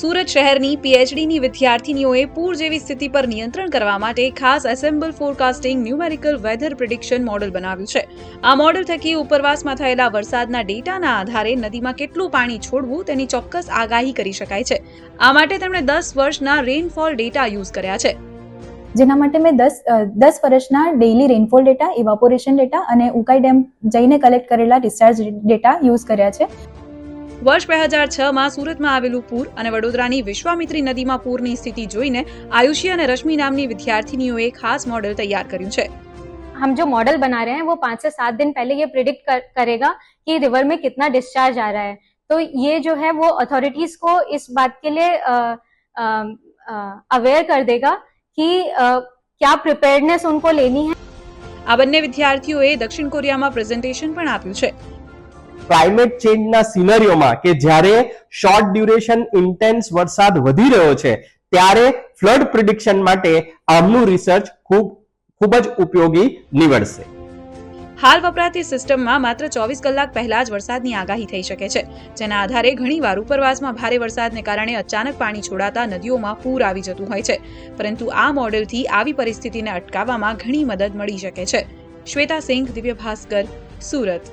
સુરત શહેરની પીએચડીની વિદ્યાર્થીનીઓએ પૂર જેવી સ્થિતિ પર નિયંત્રણ કરવા માટે ખાસ ensemble forecasting numerical weather prediction model બનાવ્યું છે. આ મોડેલ થકી ઉપરવાસમાં થયેલા વરસાદના ડેટાના આધારે નદીમાં કેટલું પાણી છોડવું તેની ચોક્કસ આગાહી કરી શકાય છે. આ માટે તેમણે દસ વર્ષના રેનફોલ ડેટા યુઝ કર્યા છે. જેના માટે મેં દસ દસ વર્ષના daily rainfall data evaporation data અને ઉકાઈ ડેમ જઈને કલેક્ટ કરેલા ડિસ્ચાર્જ ડેટા યુઝ કર્યા છે. વર્ષ બે હજાર છમાં સુરતમાં આવેલું પૂર અને વડોદરાની વિશ્વામિત્રી નદીમાં પૂરની સ્થિતિ જોઈને આયુષી અને રશ્મિ નામની વિદ્યાર્થીનીઓએ ખાસ મોડેલ તૈયાર કર્યું છે हम जो मॉडल बना रहे हैं वो पाँच से सात दिन पहले ये प्रिडिक्ट कर, करेगा कि रिवर में कितना डिस्चार्ज आ रहा है तो ये जो है वो अथॉरिटीज को इस बात के लिए अवेयर कर देगा कि अ, क्या प्रिपेयर्डनेस उनको लेनी है આ બંને વિદ્યાર્થીઓએ દક્ષિણ કોરિયામાં પ્રેઝન્ટેશન પણ આપ્યું છે ક્લાઇમેટ ચેન્જના સિનરીઓમાં કે જ્યારે શોર્ટ ડ્યુરેશન ઇન્ટેન્સ વરસાદ વધી રહ્યો છે, ત્યારે ફ્લડ પ્રિડિક્શન માટે આમનું રિસર્ચ ખૂબ ખૂબ જ ઉપયોગી નીવડશે. હાલ વપરાતી સિસ્ટમમાં માત્ર ચોવીસ કલાક પહેલા જ વરસાદની આગાહી થઈ શકે છે, જેના આધારે ઘણીવાર ઉપરવાસમાં ભારે વરસાદને કારણે અચાનક પાણી છોડાતા નદીઓમાં પૂર આવી જતું હોય છે, પરંતુ આ મોડેલથી આવી પરિસ્થિતિને અટકાવવામાં ઘણી મદદ મળી શકે છે. Shweta Singh Divya Bhaskar Surat.